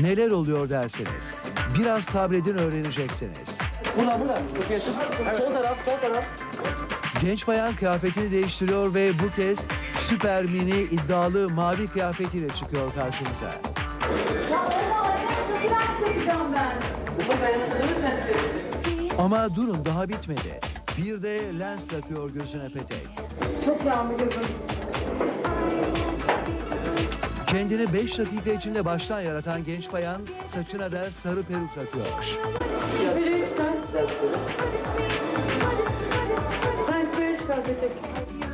Neler oluyor derseniz. Biraz sabredin öğreneceksiniz. Buradan. Bakıyorsun. Sol taraf, sol taraf. Genç bayan kıyafetini değiştiriyor ve bu kez süper mini iddialı mavi kıyafetiyle çıkıyor karşımıza. Ya ama nasıl ben? Ufak durun daha bitmedi. Bir de lens takıyor gözüne petek. Çok yandı gözüm. Kendini 5 dakika içinde baştan yaratan genç bayan saçına da sarı peruk takıyor. Böyle lütfen. Ben böyle çıkartacak.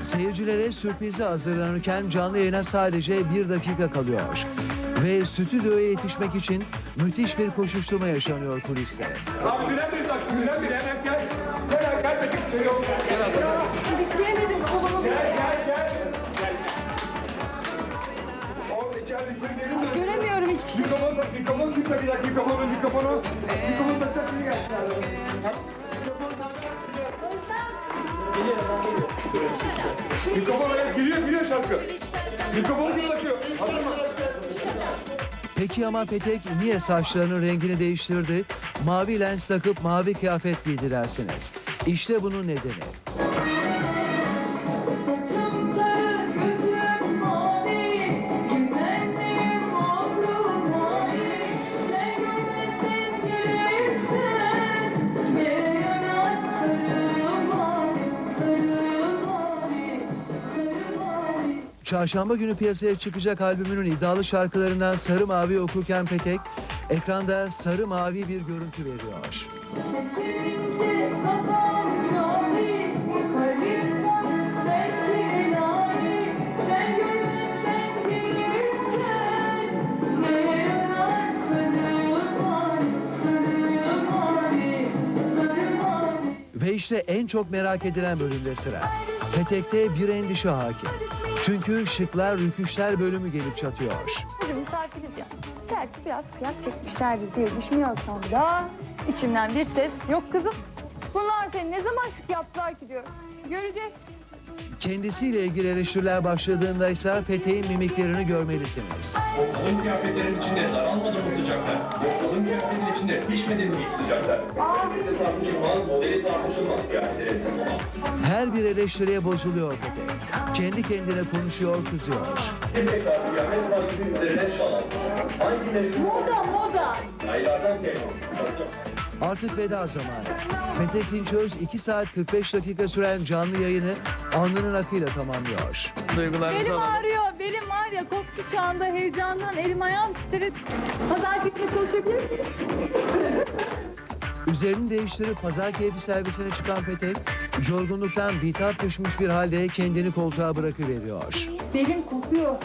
Seyircilere sürprize hazırlanırken canlı yayına sadece bir dakika kalıyor. Ve stüdyoya yetişmek için müthiş bir koşuşturma yaşanıyor kuliste. Taksiden bir taksiden bir hemen gel. Gel gel Beşik. Şöyle yok. Mikrofon mikrofon gitme bir dakika, mikrofonu, mikrofonu. Mikrofon taksak iyi gel. Mikrofon evet, giriyor, giriyor şarkı. Mikrofonu giriyor. Hazır mı? Peki ama Petek niye saçlarının rengini değiştirdi? Mavi lens takıp mavi kıyafet giydi dersiniz. İşte bunun nedeni. Çarşamba günü piyasaya çıkacak albümünün iddialı şarkılarından Sarı Mavi okurken Petek, ekranda sarı mavi bir görüntü veriyor. Ve işte en çok merak edilen bölümde sıra. Petek'te bir endişe hakim. Çünkü şıklar rüküşler bölümü gelip çatıyor. Bugün misafiriz ya. Belki biraz kıyak çekmişlerdir diye düşünüyorsam da içimden bir ses yok kızım. Bunlar seni ne zaman şık yaptılar ki diyor. Göreceğiz. Kendisiyle ilgili eleştiriler başladığında ise Petek'in mimiklerini görmelisiniz. O kalın kıyafetlerin içinde daralmadı mı sıcaklar? O kalın kıyafetlerin içinde pişmedi mi hiç sıcaklar? Modeli tartışılmaz, modeli tartışılmaz kıyafetlerin. Her bir eleştiriye bozuluyor Petek. Kendi kendine konuşuyor, kızıyor. Tekrar üzerine. Hangi mevsim? Moda moda. Aylardan geliyor. Artık veda zamanı. Petek Dinçöz 2 saat 45 dakika süren canlı yayını alnının akıyla tamamlıyor. Belim ağrıyor. Belim var ya koptu şu anda heyecandan. Elim ayağım titredi. Pazar gitmeye çalışabilir miyim? Üzerini değiştirip pazar keyfi servisine çıkan Petek, yorgunluktan bitap düşmüş bir halde kendini koltuğa bırakıveriyor. Belim kokuyor.